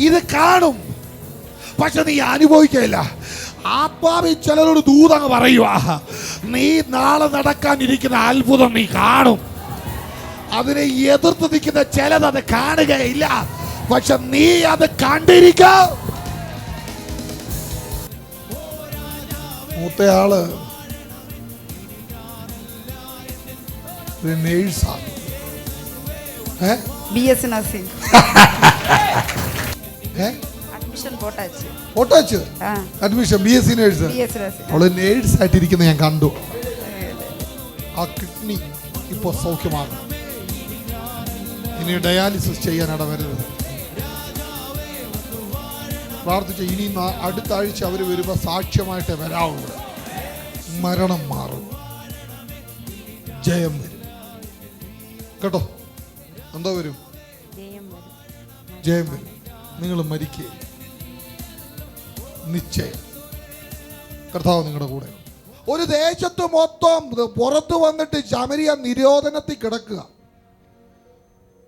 ഇത് കാണും. പക്ഷെ നീ അനുഭവിക്കില്ല ആത്മാവിൽ ചിലരോട് ദൂതങ്ങ് പറയുക നീ നാളെ നടക്കാനിരിക്കുന്ന അത്ഭുതം നീ കാണും. അതിനെ എതിർത്ത് നിൽക്കുന്ന ചിലത് അത് കാണുകയില്ല. പക്ഷെ നീ അത് കണ്ടിരിക്ക. മൂത്തയാൾ നേഴ്സാണ് ഏ? B S nursing admission പോട്ടാച്ച് photo admission B S C nurse അവൾ നേഴ്സ് ആയിട്ടിരിക്കുന്ന ഞാൻ കണ്ടു. ആ കിഡ്നി ഇപ്പോൾ സൗഖ്യമാണ്. ഇനി ഡയാലിസിസ് ചെയ്യാൻ ഇടവരരുത് പ്രാർത്ഥിച്ച ഇനി അടുത്ത ആഴ്ച അവർ വരുമ്പോൾ സാക്ഷ്യമായിട്ട് വരാവുള്ളൂ. മരണം മാറും. ജയം വരും. കേട്ടോ? എന്തോ വരും. ജയം വരും. നിങ്ങൾ മരിക്കുക നിശ്ചയം. കർത്താവ് നിങ്ങളുടെ കൂടെ. ഒരു ദേശത്ത് മൊത്തം പുറത്തു വന്നിട്ട് ശമരിയ നിരോധനത്തിൽ കിടക്കുക.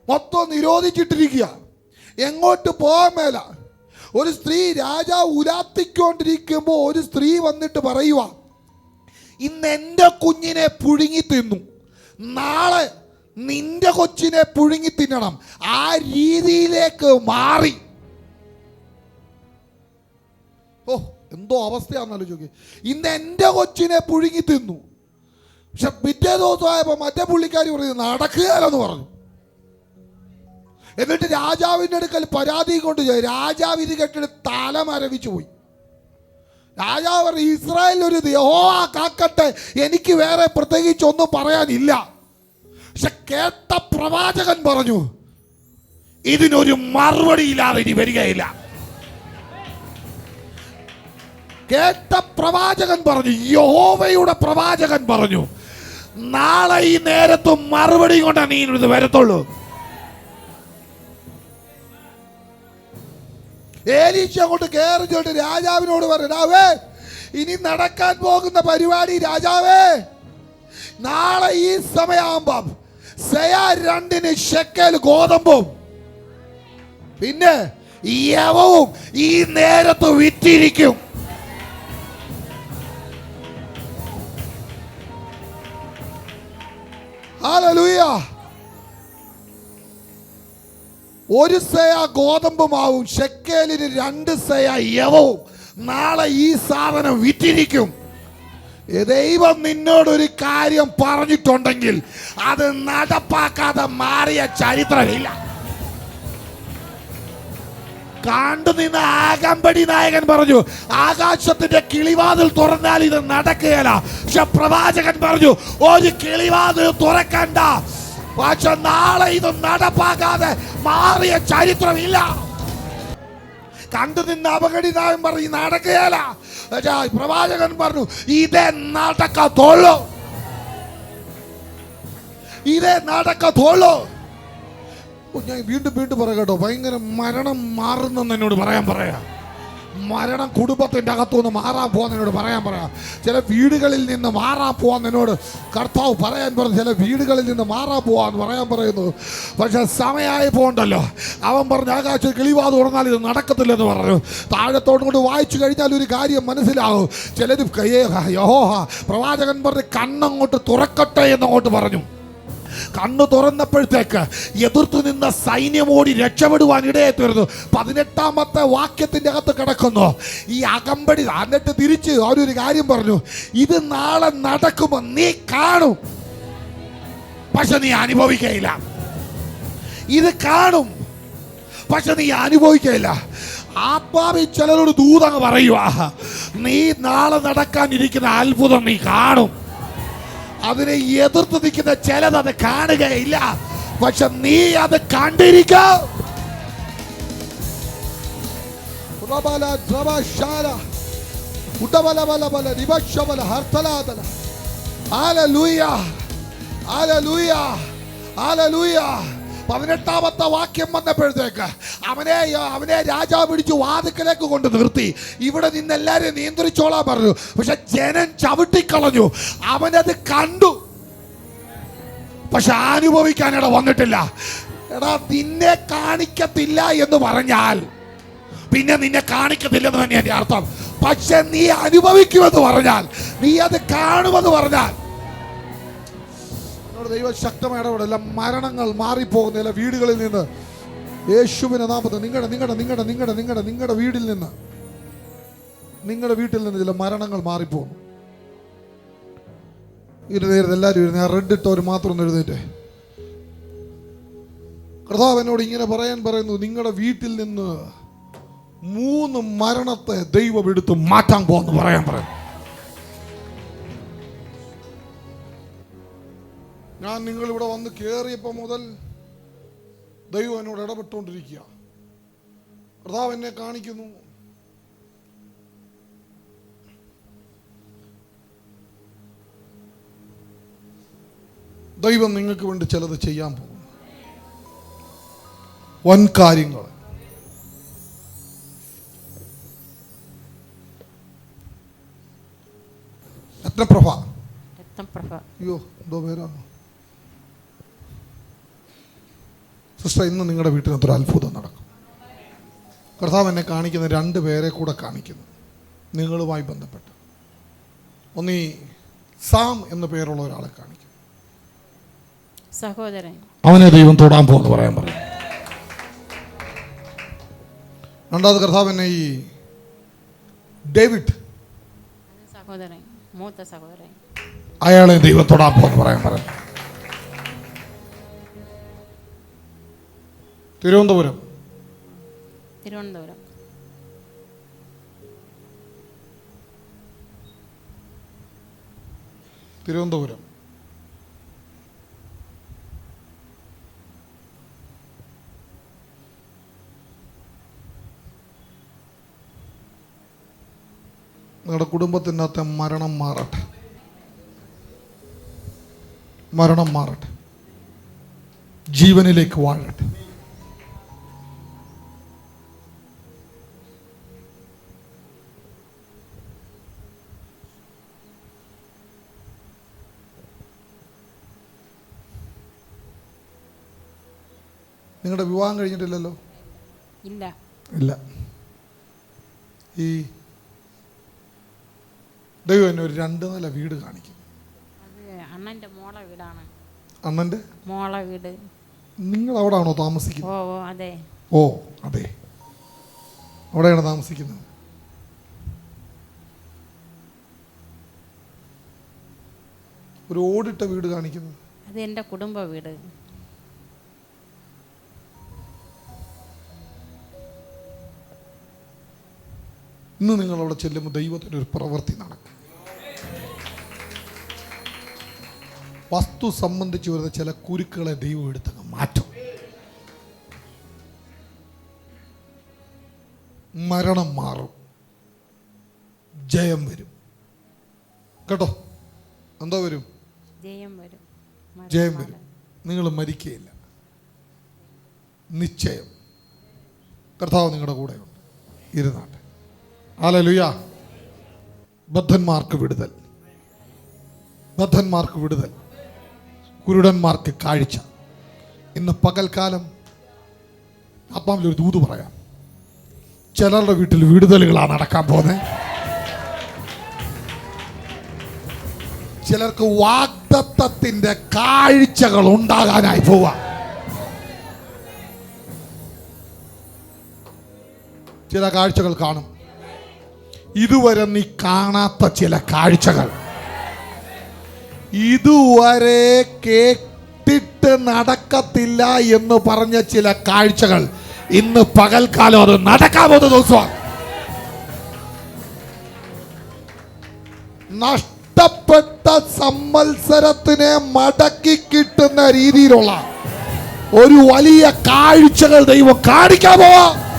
മൊത്തം നിരോധിച്ചിട്ടിരിക്കുക. എങ്ങോട്ട് പോകാൻ മേല. ഒരു സ്ത്രീ രാജാവ് ഉലാത്തിക്കൊണ്ടിരിക്കുമ്പോൾ ഒരു സ്ത്രീ വന്നിട്ട് പറയുക ഇന്ന് എന്റെ കുഞ്ഞിനെ പുഴുങ്ങി തിന്നു. നാളെ നിന്റെ കൊച്ചിനെ പുഴുങ്ങി തിന്നണം. ആ രീതിയിലേക്ക് മാറി. ഓ എന്തോ അവസ്ഥയാണെന്നല്ലോ ചോദിക്കുക ഇന്ന് എന്റെ കൊച്ചിനെ പുഴുങ്ങി തിന്നു. പക്ഷെ പിറ്റേ ദിവസമായപ്പോൾ മറ്റേ പുള്ളിക്കാരി പറഞ്ഞു നടക്കുകയല്ലെന്ന് പറഞ്ഞു. എന്നിട്ട് രാജാവിന്റെ അടുക്കൽ പരാതി കൊണ്ട്. രാജാവ് ഇത് കെട്ടിട്ട് തല മരവിച്ചു പോയി. രാജാവ് പറഞ്ഞു ഇസ്രായേൽ ഒരു യഹോ കാക്കട്ടെ എനിക്ക് വേറെ പ്രത്യേകിച്ച് ഒന്നും പറയാനില്ല. പക്ഷെ കേട്ട പ്രവാചകൻ പറഞ്ഞു ഇതിനൊരു മറുപടി ഇല്ലാതെ ഇനി വരികയില്ല. കേട്ട പ്രവാചകൻ പറഞ്ഞു യഹോവയുടെ പ്രവാചകൻ പറഞ്ഞു നാളെ ഈ നേരത്തും മറുപടി കൊണ്ടാണ് നീ ഇത് വരത്തുള്ളൂ. ഏലീച്ച അങ്ങോട്ട് കേറി ചോട്ട് രാജാവിനോട് പറഞ്ഞു ഇനി നടക്കാൻ പോകുന്ന പരിപാടി രാജാവേ നാളെ ഈ സമയമാകുമ്പം സയാ രണ്ടിന് ഷെക്കൽ ഗോതമ്പും പിന്നെ യവവും ഈ നേരത്ത് വിറ്റിരിക്കും. ഹല്ലേലൂയ ഒരു സയ ഗോതമ്പ് മാവും ഷെക്കേലിന് രണ്ട് സയ യവവും. നാളെ ഈ സാധനം വിറ്റിരിക്കും. ദൈവം നിന്നോടൊരു കാര്യം പറഞ്ഞിട്ടുണ്ടെങ്കിൽ അത് നടപ്പാക്കാതെ മാറിയ ചരിത്രമില്ല. കണ്ടു നിന്ന് ആകമ്പടി നായകൻ പറഞ്ഞു ആകാശത്തിന്റെ കിളിവാതിൽ തുറന്നാൽ ഇത് നടക്കുകയല്ല. പക്ഷെ പ്രവാചകൻ പറഞ്ഞു ഒരു കിളിവാതിൽ തുറക്കണ്ട. പക്ഷെ നാളെ ഇത് നടപ്പാക്കാതെ മാറിയ ചരിത്രമില്ല. കണ്ടു നിന്ന് അപകടിതാവൻ പറഞ്ഞു നടക്കുകയല്ല. പ്രവാചകൻ പറഞ്ഞു ഇതേ നടക്കത്തോളൂ ഇതേ നടക്കത്തോളൂ ഞാൻ വീണ്ടും വീണ്ടും പറയാം കേട്ടോ. ഭയങ്കര മരണം മാറുന്നെന്ന് എന്നോട് പറയാൻ പറയാ. മരണം കുടുംബത്തിന്റെ അകത്തുനിന്ന് മാറാൻ പോകുന്നതിനോട് പറയാൻ പറയാം. ചില വീടുകളിൽ നിന്ന് മാറാൻ പോകാൻ എന്നോട് കർത്താവ് പറയാൻ പറഞ്ഞു. ചില വീടുകളിൽ നിന്ന് മാറാൻ പോവാന്ന് പറയാൻ പറയുന്നു. പക്ഷെ സമയമായി പോകണ്ടല്ലോ. അവൻ പറഞ്ഞു ആകാശ കിളിവാത് തുറന്നാൽ ഇത് നടക്കത്തില്ലെന്ന് പറഞ്ഞു. താഴത്തോട് കൊണ്ട് വായിച്ചു കഴിഞ്ഞാൽ ഒരു കാര്യം മനസ്സിലാകും. ചിലർ യഹോഹ പ്രവാചകൻ പറഞ്ഞ് കണ്ണങ്ങോട്ട് തുറക്കട്ടെ എന്നങ്ങോട്ട് പറഞ്ഞു. കണ്ണു തുറന്നപ്പോഴത്തേക്ക് എതിർത്തു നിന്ന ഓടി രക്ഷപ്പെടുവാൻ ഇടയെ പതിനെട്ടാമത്തെ വാക്യത്തിന്റെ അകത്ത് കിടക്കുന്നു. ഈ അകമ്പടി എന്നിട്ട് തിരിച്ച് അവരൊരു കാര്യം പറഞ്ഞു. ഇത് നാളെ നടക്കുമ്പോ നീ കാണും. പക്ഷെ നീ അനുഭവിക്കയില്ല. ഇത് കാണും. പക്ഷെ നീ അനുഭവിക്കയില്ല. ആത്മാവിൽ ചിലരോട് ദൂതങ്ങ് പറയുക നീ നാളെ നടക്കാനിരിക്കുന്ന അത്ഭുതം നീ കാണും. അതിനെ എതിർത്ത് നിൽക്കുന്ന ചിലത് അത് കാണുകയില്ല. പക്ഷെ നീ അത് കണ്ടിരിക്ക. പ്രബല ദ്രവശാല ഉടബലബലബല പതിനെട്ടാമത്തെ വാക്യം വന്നപ്പോഴത്തേക്ക് അവനെ അവനെ രാജാവ് പിടിച്ചു വാതുക്കലേക്ക് കൊണ്ട് നിർത്തി. ഇവിടെ നിന്ന് എല്ലാവരും നിയന്ത്രിച്ചോളാൻ പറഞ്ഞു. പക്ഷെ ജനം ചവിട്ടിക്കളഞ്ഞു. അവനത് കണ്ടു. പക്ഷെ അനുഭവിക്കാനിട വന്നിട്ടില്ല. എടാ നിന്നെ കാണിക്കത്തില്ല എന്ന് പറഞ്ഞാൽ പിന്നെ നിന്നെ കാണിക്കത്തില്ലെന്ന് തന്നെ എന്റെ അർത്ഥം. പക്ഷെ നീ അനുഭവിക്കുമെന്ന് പറഞ്ഞാൽ നീ അത് കാണുമെന്ന് പറഞ്ഞാൽ എന്നോട് ദൈവം ശക്തമായ ഇടപെടല മരണങ്ങൾ മാറിപ്പോകുന്ന എല്ലാ വീടുകളിൽ നിന്ന് യേശുവിനെ നാമത്തെ നിങ്ങളുടെ നിങ്ങളുടെ നിങ്ങളുടെ നിങ്ങളുടെ നിങ്ങളുടെ നിങ്ങളുടെ വീടിൽ നിന്ന് നിങ്ങളുടെ വീട്ടിൽ നിന്ന് ചില മരണങ്ങൾ മാറിപ്പോകുന്നു. ഇരുന്നേരുന്ന് എല്ലാവരും ഇരുന്ന് ആ റെഡ് ഇട്ടവർ മാത്രം എഴുന്നേറ്റേ. കർത്താവ് എന്നോട് ഇങ്ങനെ പറയാൻ പറയുന്നു നിങ്ങളുടെ വീട്ടിൽ നിന്ന് മൂന്ന് മരണത്തെ ദൈവം എടുത്ത് മാറ്റാൻ പോകുന്നു പറയാൻ പറയും ഞാൻ നിങ്ങളിവിടെ വന്ന് കയറിയപ്പോൾ മുതൽ ദൈവം എന്നോട് ഇടപെട്ടുകൊണ്ടിരിക്കുക. കർത്താവ് എന്നെ കാണിക്കുന്നു. ദൈവം നിങ്ങൾക്ക് വേണ്ടി ചിലത് ചെയ്യാൻ പോകും വൻ കാര്യങ്ങൾ. രത്നപ്രഭ രത്നപ്രഭ അയ്യോ എന്തോ പേരാണ്. സിസ്റ്റർ ഇന്ന് നിങ്ങളുടെ വീട്ടിനകത്ത് ഒരു അത്ഭുതം നടക്കും. കർത്താവ് എന്നെ കാണിക്കുന്ന രണ്ട് പേരെ കൂടെ കാണിക്കുന്നു. നിങ്ങളുമായി ബന്ധപ്പെട്ട്. ഒന്ന് ഈ സാം എന്ന പേരുള്ള ഒരാളെ കാണിക്കും സഹോദരൻ. അവനെ ദൈവം തൊടാൻ പോകുന്നു പറയാൻ പറയും. രണ്ടാമത് കർത്താവ് എന്നെ ഈ ഡേവിഡ് സഹോദരൻ മൂത്ത സഹോദരൻ. അയാളെ ദൈവം തൊടാൻ പോകുന്നു പറയാൻ പറയും. തിരുവനന്തപുരം. തിരുവനന്തപുരം. തിരുവനന്തപുരം. നിങ്ങളുടെ കുടുംബത്തിനകത്തെ മരണം മാറട്ടെ. മരണം മാറട്ടെ. ജീവനിലേക്ക് വാഴട്ടെ. നിങ്ങളുടെ വിവാഹം കഴിഞ്ഞിട്ടില്ലല്ലോ? ഇല്ല. ഇല്ല. ഈ ദൈവം എന്നെ ഒരു രണ്ട് നില വീട് കാണിക്കും. അണ്ണന്റെ മോള വീടാണ്. അണ്ണന്റെ? മോളെ വീട്. നിങ്ങൾ അവിടെ ആണോ ഓ താമസിക്കുന്നത് ഓ അതെ. ഓ അതെ. അവിടെയാണ് താമസിക്കുന്നത്. ഒരു ഓടിട്ട വീട് കാണിക്കുന്നത് അത് എന്റെ കുടുംബ വീട്. ഇന്ന് നിങ്ങൾ അവിടെ ചെല്ലുമ്പോൾ ദൈവത്തിന്റെ ഒരു പ്രവൃത്തി നടക്കും. വസ്തു സംബന്ധിച്ച് വരുന്ന ചില കുരുക്കുകളെ ദൈവം എടുത്തങ്ങ് മാറ്റും. മരണം മാറും. ജയം വരും. കേട്ടോ? എന്താ വരും? ജയം വരും. ജയം വരും. നിങ്ങൾ മരിക്കുകയില്ല. നിശ്ചയം. കർത്താവ് നിങ്ങളുടെ കൂടെയുണ്ട്. ഇരുന്നാട്ടെ. ആലലുയ ബദ്ധന്മാർക്ക് വിടുതൽ. ബദ്ധന്മാർക്ക് വിടുതൽ. കുരുടന്മാർക്ക് കാഴ്ച. ഇന്ന് പകൽക്കാലം അപ്പാമിൽ ഒരു ദൂത് പറയാം. ചിലരുടെ വീട്ടിൽ വിടുതലുകളാണ് നടക്കാൻ പോകുന്നത്. ചിലർക്ക് വാഗ്ദത്തത്തിന്റെ കാഴ്ചകൾ ഉണ്ടാകാനായി പോവാം ചില കാഴ്ചകൾ കാണും. ഇതുവരെ നീ കാണാത്ത ചില കാഴ്ചകൾ. ഇതുവരെ കേട്ടിട്ട് നടക്കത്തില്ല എന്ന് പറഞ്ഞ ചില കാഴ്ചകൾ. ഇന്ന് പകൽക്കാലം അത് നടക്കാൻ പോകുന്ന ദിവസമാണ്. നഷ്ടപ്പെട്ട സമ്മത്സരത്തിനെ മടക്കി കിട്ടുന്ന രീതിയിലുള്ള ഒരു വലിയ കാഴ്ചകൾ ദൈവം കാണിക്കാൻ പോവാ.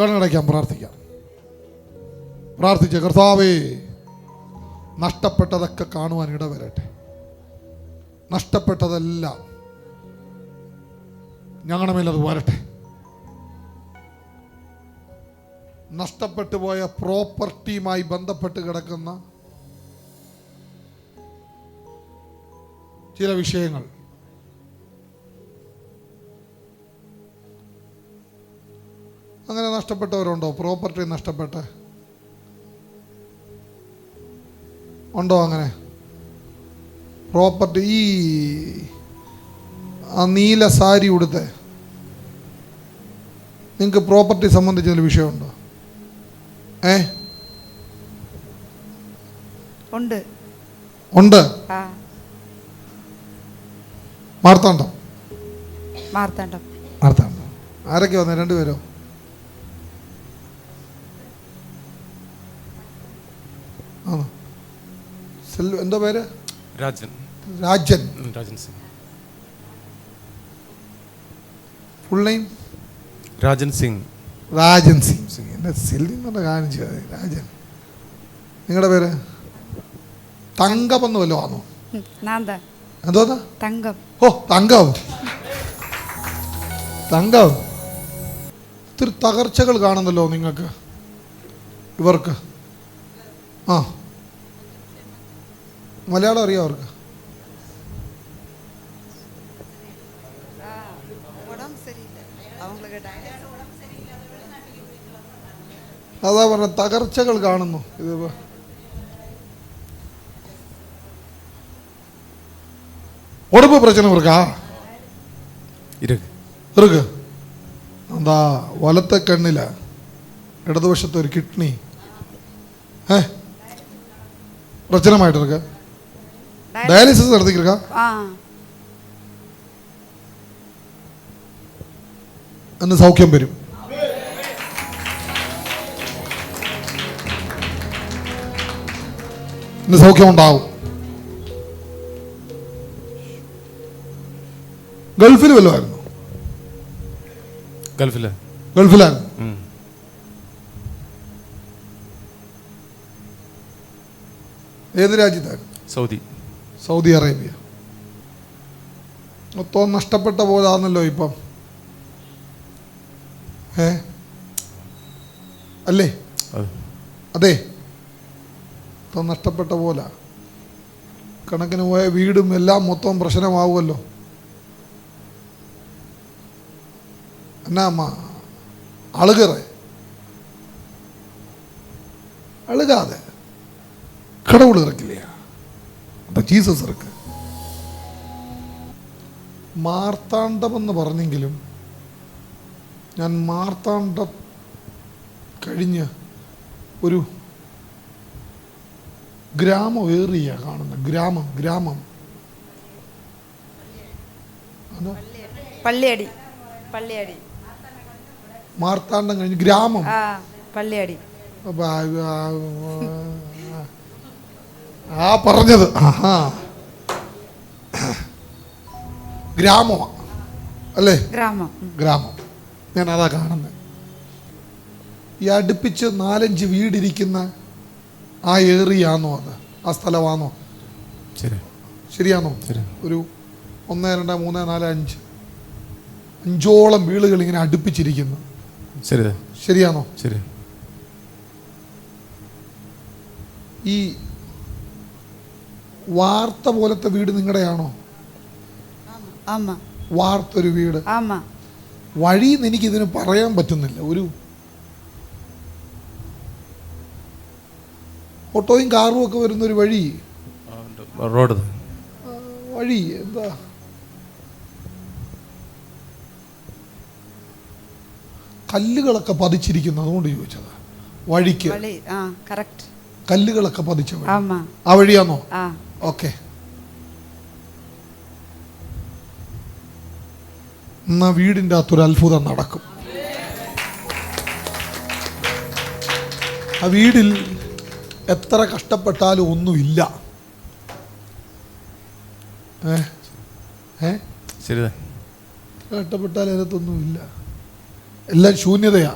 കണ്ണടയ്ക്കാൻ പ്രാർത്ഥിക്കാം. പ്രാർത്ഥിച്ച കർത്താവേ നഷ്ടപ്പെട്ടതൊക്കെ കാണുവാൻ ഇടവരട്ടെ. നഷ്ടപ്പെട്ടതെല്ലാം ഞങ്ങളുടെ മേലത് വരട്ടെ. നഷ്ടപ്പെട്ടു പോയ പ്രോപ്പർട്ടിയുമായി ബന്ധപ്പെട്ട് കിടക്കുന്ന ചില വിഷയങ്ങൾ അങ്ങനെ നഷ്ടപ്പെട്ടവരുണ്ടോ? പ്രോപ്പർട്ടി നഷ്ടപ്പെട്ട്. ഉണ്ടോ അങ്ങനെ? പ്രോപ്പർട്ടി ഈ ആ നീല സാരി ഉടുത്തെ. നിങ്ങൾക്ക് പ്രോപ്പർട്ടി സംബന്ധിച്ച ഒരു വിഷയമുണ്ടോ? ഏ? ഉണ്ട്. ഉണ്ട്? മാർത്താണ്ഡം? മാർത്താണ്ഡം. മാർത്താണ്ഡം. ആരൊക്കെ വന്നേ? രണ്ടുപേരോ? ആണോ? സെൽവ എന്താ പേര്? Rajan. Rajan. Rajan Singh. Full name Rajan Singh. Rajan Singh. Singh എന്റെ സെൽവി എന്നുള്ള കാണിച്ചു രാജൻ. നിങ്ങളുടെ പേര്? തങ്കമെന്ന് വല്ലതും ആണോ? എന്തോ തങ്കം. ഓ തങ്കം. തങ്കം. ഒത്തിരി തകർച്ചകൾ കാണുന്നല്ലോ നിങ്ങൾക്ക്. ഇവർക്ക്. ആ മലയാളം അറിയാം അവർക്ക് உடம்பு சரியில்லை அவங்களுக்கு അതാ പറഞ്ഞ തകർച്ചകൾ കാണുന്നു ഇത് ഇപ്പൊ- உடம்பு பிரச்சனை இருக்கா ഇരക് ഇറുക്ക് എന്താ വലത്തെ കണ്ണില ഇടതുവശത്തെ ഒരു കിഡ്നി ഏ பிரச்சனமாயிட்டு இருக்கு டயாலிசிஸ் நடத்திக்கிருக்கா എന്ന് സൗഖ്യം വരും. ഇന്ന് സൗഖ്യം ഉണ്ടാവും. ഗൾഫിൽ വല്ലതായിരുന്നു ഗൾഫിൽ ഗൾഫിലായിരുന്നു. ഏത് രാജ്യത്തായിരുന്നു? സൗദി. Saudi Arabia. മൊത്തം നഷ്ടപ്പെട്ട പോലാണല്ലോ ഇപ്പം. ഏ? അല്ലേ? അത്. മൊത്തം നഷ്ടപ്പെട്ട പോലെ. കണക്കിന് പോയ വീടും എല്ലാം മൊത്തം പ്രശ്നമാവുമല്ലോ. എന്നാ അമ്മ? അളുകറ അളുകാതെ കടവുൾ ഇറക്കില്ല അപ്പം ജീസസ് ഇറക്ക് മാർത്താണ്ഡമെന്ന് പറഞ്ഞെങ്കിലും ഞാൻ മാർത്താണ്ഡം കഴിഞ്ഞ് ഒരു ഗ്രാമം ഏറിയ കാണുന്നത് ഗ്രാമം ഗ്രാമം അതോ பள்ளியடி பள்ளியடி മാർത്താണ്ഡം കഴിഞ്ഞ് ഗ്രാമം ஆ പള്ളിയടി അപ്പൊ ആ- പറഞ്ഞത്. ആഹാ ഗ്രാമമാ അല്ലേ? ഗ്രാമം. ഗ്രാമം. ഞാൻ അതാ കാണുന്നത് ഈ അടുപ്പിച്ച് നാലഞ്ച് വീടിരിക്കുന്ന ആ ഏറിയാന്നോ അത്? ആ സ്ഥലമാണോ ശരി. ശരിയാണോ ഒരു ഒന്ന് രണ്ട് മൂന്ന് നാല് അഞ്ച്. അഞ്ചോളം വീടുകൾ ഇങ്ങനെ അടുപ്പിച്ചിരിക്കുന്നു. ശരി. ശരിയാണോ ശരി. ഈ വാർത്ത പോലത്തെ വീട് നിങ്ങളുടെയാണോ? വാർത്ത വാർത്തൊരു വീട്. വഴി എനിക്ക് ഇതിന് പറയാൻ പറ്റുന്നില്ല. ഒരു ഓട്ടോയും കാറും ഒക്കെ വരുന്ന ഒരു വഴി. റോഡ്. വഴി എന്താ? കല്ലുകളൊക്കെ പതിച്ചിരിക്കുന്നു അതുകൊണ്ട് ചോദിച്ചതാ. വഴിക്ക്. വഴി ആ കറക്റ്റ് കല്ലുകളൊക്കെ പതിച്ച വഴി ആ വഴിയാണോ ഓക്കെ. എന്നാ വീടിന്റെ അകത്തൊരു അത്ഭുതം നടക്കും. ആ വീടിൽ എത്ര കഷ്ടപ്പെട്ടാലും ഒന്നുമില്ല. കഷ്ടപ്പെട്ടാലും അതിനകത്തൊന്നുമില്ല. എല്ലാം ശൂന്യതയാ.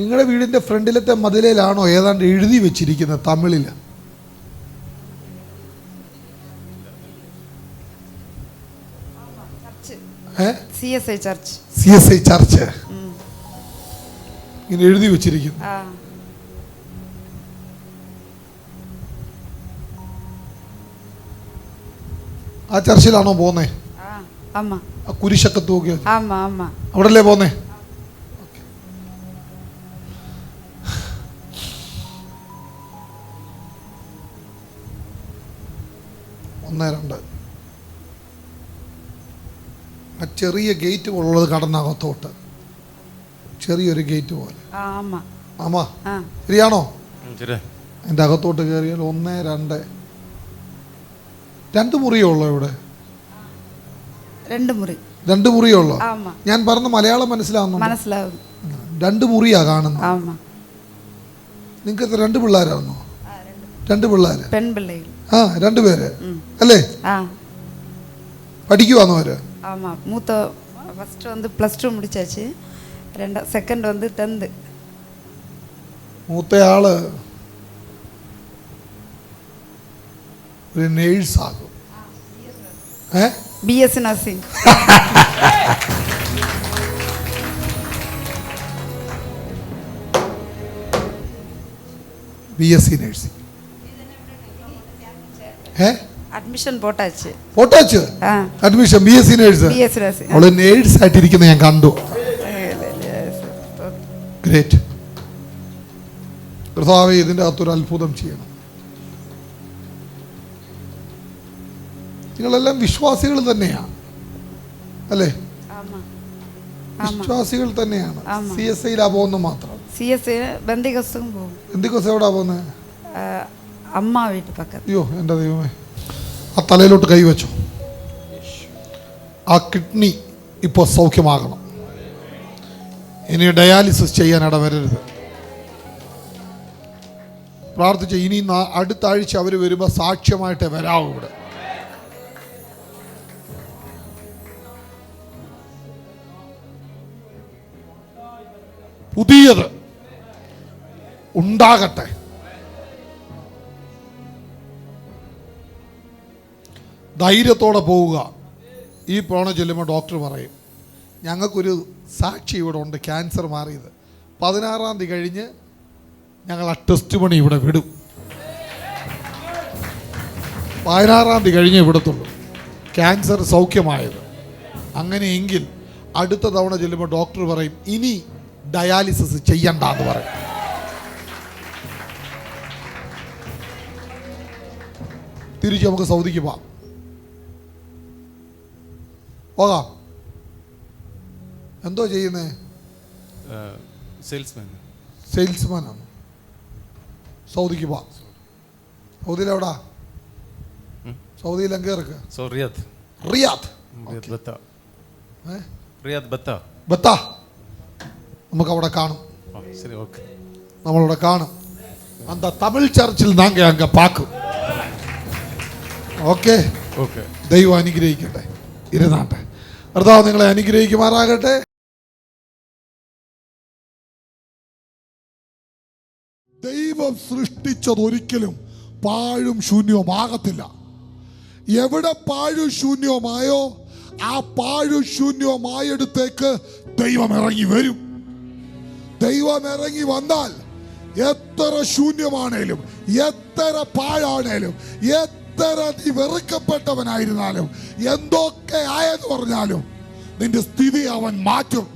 നിങ്ങളുടെ വീടിന്റെ ഫ്രണ്ടിലത്തെ മതിലയിലാണോ ഏതാണ്ട് എഴുതി വെച്ചിരിക്കുന്നത് തമിഴിൽ സി എസ് ഐ ചർച്ച്. ഇങ്ങനെ എഴുതി വെച്ചിരിക്കുന്നു. ആ. ചർച്ചിലാണോ പോന്നേ? ആ കുരിശൊക്കെ അവിടല്ലേ പോന്നേ? ചെറിയ ഗേറ്റ് പോലുള്ളത് കടന്നകത്തോട്ട്. ചെറിയൊരു ഗേറ്റ് പോലെ. ആമാ. ശരിയാണോ? എന്റെ അകത്തോട്ട് കയറിയാൽ ഒന്ന് രണ്ട്. രണ്ട് മുറിയേ ഉള്ളോ ഇവിടെ? രണ്ട് മുറി. രണ്ട് മുറിയേ ഉള്ളോ? ഞാൻ പറഞ്ഞ മലയാളം മനസ്സിലാവുന്നു. മനസ്സിലാവും രണ്ട് മുറിയാ കാണുന്നത്. നിങ്ങൾക്ക് രണ്ട് പിള്ളേരാണോ? രണ്ട്. പിള്ളേര്. ആ രണ്ടുപേര് അല്ലേ? പഠിക്കുവാന്നോ അവർ? ஆமாம் மூத்த ஃபஸ்ட்டு வந்து ப்ளஸ் டூ முடிச்சாச்சு ரெண்டா செகண்ட் வந்து டென்த்து മൂത്തയാള് ഒരു നേഴ്സാകും ഏ BSc nursing B S C nursing ഏ admission പോട്ടാച്ച്. പോട്ടാച്ച്? Admission B S C nurse അവൾ നേഴ്സ് ആയിട്ടിരിക്കുന്ന ഞാൻ കണ്ടു. ഗ്രേറ്റ് കർത്താവ് ഇതിന്റെ അകത്തൊരു അത്ഭുതം ചെയ്യണം. നിങ്ങളെല്ലാം വിശ്വാസികൾ തന്നെയാണ് അല്ലേ? വിശ്വാസികൾ തന്നെയാണ്. സി എസ് ഐയിലാ പോകുന്നത് മാത്രം. സി എസ് ബന്ദികോസും പോകും. ബന്ദികോസ് എവിടാ പോകുന്നത്? അമ്മ വീട്ടു പക്കത്ത്. അയ്യോ എന്റെ ദൈവമേ. ആ തലയിലോട്ട് കൈവച്ചു. ആ കിഡ്നി ഇപ്പോൾ സൗഖ്യമാകണം. ഇനി ഡയാലിസിസ് ചെയ്യാൻ ഇടവരരുത്. പ്രാർത്ഥിച്ച ഇനി അടുത്ത ആഴ്ച അവർ വരുമ്പോൾ സാക്ഷ്യമായിട്ട് വരാവും ഇവിടെ. പുതിയത് ഉണ്ടാകട്ടെ. ധൈര്യത്തോടെ പോവുക. ഈ പോണ ചെല്ലുമ്പോൾ ഡോക്ടർ പറയും ഞങ്ങൾക്കൊരു സാക്ഷി ഇവിടെ ഉണ്ട് ക്യാൻസർ മാറിയത്. പതിനാറാം തീയതി കഴിഞ്ഞ് ഞങ്ങൾ ആ ടെസ്റ്റ് പണി ഇവിടെ വിടും. പതിനാറാം തീയതി കഴിഞ്ഞ് ഇവിടത്തുള്ളൂ ക്യാൻസർ സൗഖ്യമായത്. അങ്ങനെയെങ്കിൽ അടുത്ത തവണ ചെല്ലുമ്പോൾ ഡോക്ടർ പറയും ഇനി ഡയാലിസിസ് ചെയ്യണ്ട എന്ന് പറയും. തിരിച്ച് നമുക്ക് സൗദിക്ക് പോവാം. പോകാം എന്തോ ചെയ്യുന്നേ സെയിൽസ്മാൻ സെയിൽസ്മാനാണ് സൗദിക്ക് പോവാം സൗദിയിൽ എവിടാ സൗദിയിൽ എങ്കേ ഇറക്ക് സോ റിയാദ് റിയാദ് റിയാദ് ബത്ത ഏ റിയാദ് ബത്ത ബത്ത നമുക്ക് അവിടെ കാണും ആ ശരി ഓക്കെ നമ്മളവിടെ കാണും அந்த தமிழ் சர்ச்சில் நாங்க அங்க பார்க்கும் ഓക്കെ ഓക്കെ ദൈവം അനുഗ്രഹിക്കട്ടെ ഇരുന്നാട്ടെ കർത്താവ് നിങ്ങളെ അനുഗ്രഹിക്കുമാറാകട്ടെ. ദൈവം സൃഷ്ടിച്ചത് ഒരിക്കലും പാഴും ശൂന്യവുമാകത്തില്ല എവിടെ പാഴും ശൂന്യവുമായോ ആ പാഴും ശൂന്യവുമായടുത്തേക്ക് ദൈവം ഇറങ്ങി വരും. ദൈവം ഇറങ്ങി വന്നാൽ എത്ര ശൂന്യമാണേലും എത്ര പാഴാണേലും എത്ര നീ വെറുക്കപ്പെട്ടവനായിരുന്നാലും എന്തൊക്കെ ആയെന്ന് പറഞ്ഞാലും നിന്റെ സ്ഥിതി അവൻ മാറ്റും.